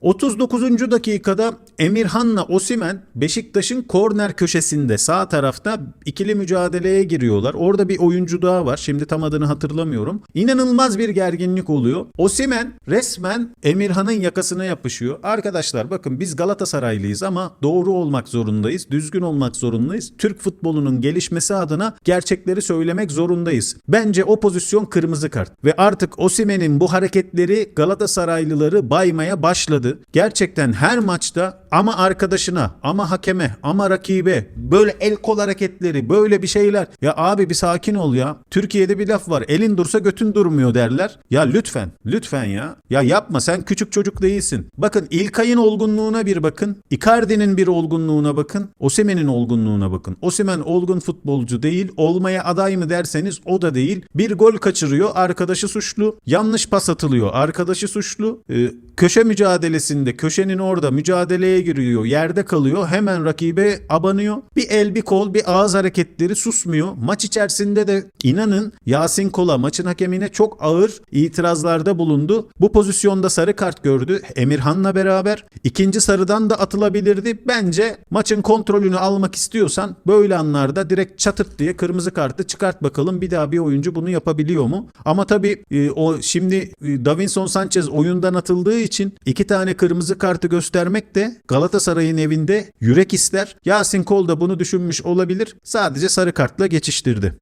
39. dakikada Emirhan'la Osimen Beşiktaş'ın korner köşesinde sağ tarafta ikili mücadeleye giriyorlar. Orada bir oyuncu daha var. Şimdi tam adını hatırlamıyorum. İnanılmaz bir gerginlik oluyor. Osimen resmen Emirhan'ın yakasına yapışıyor. Arkadaşlar bakın biz Galatasaraylıyız ama doğru olmak zorundayız. Düzgün olmak zorundayız. Türk futbolunun gelişmesi adına gerçekleri söylemek zorundayız. Bence o pozisyon kırmızı kart. Ve artık Osimen'in bu hareketleri Galatasaraylıları baymaya başladı. Gerçekten her maçta ama arkadaşına ama hakeme ama rakibe böyle el kol hareketleri böyle bir şeyler. Ya abi bir sakin ol ya. Türkiye'de bir laf var. Elin dursa götün durmuyor derler. Ya lütfen lütfen ya. Ya yapma sen küçük çocuk değilsin. Bakın İlkay'ın olgunluğuna bir bakın. Icardi'nin bir olgunluğuna bakın. Osimhen'in olgunluğuna bakın. Osimhen olgun futbolcu değil. Olmaya aday mı derseniz o da değil. Bir gol kaçırıyor. Arkadaşı suçlu. Yanlış pas atılıyor. Arkadaşı suçlu. Ee, köşe mücadelesinde köşenin orada mücadeleye giriyor. Yerde kalıyor. Hemen rakibe abanıyor. Bir el bir kol bir ağız hareketleri susmuyor. Maç içerisinde de inanın Yasin Kola maçın hakemine çok ağır itirazlarda bulundu. Bu pozisyonda sarı kart gördü Emirhan'la beraber. İkinci sarıdan da atılabilirdi. Bence maçın kontrolünü almak istiyorsan böyle anlarda direkt çatırt diye kırmızı kartı çıkart bakalım. Bir daha bir oyuncu bunu yapabiliyor mu? Ama tabii e, o şimdi e, Davinson Sanchez oyundan atıldığı için iki tane kırmızı kartı göstermek de Galatasaray'ın evinde yürek ister. Yasin Kol da bunu düşünmüş olabilir. Sadece sarı kartla geçiştirdi.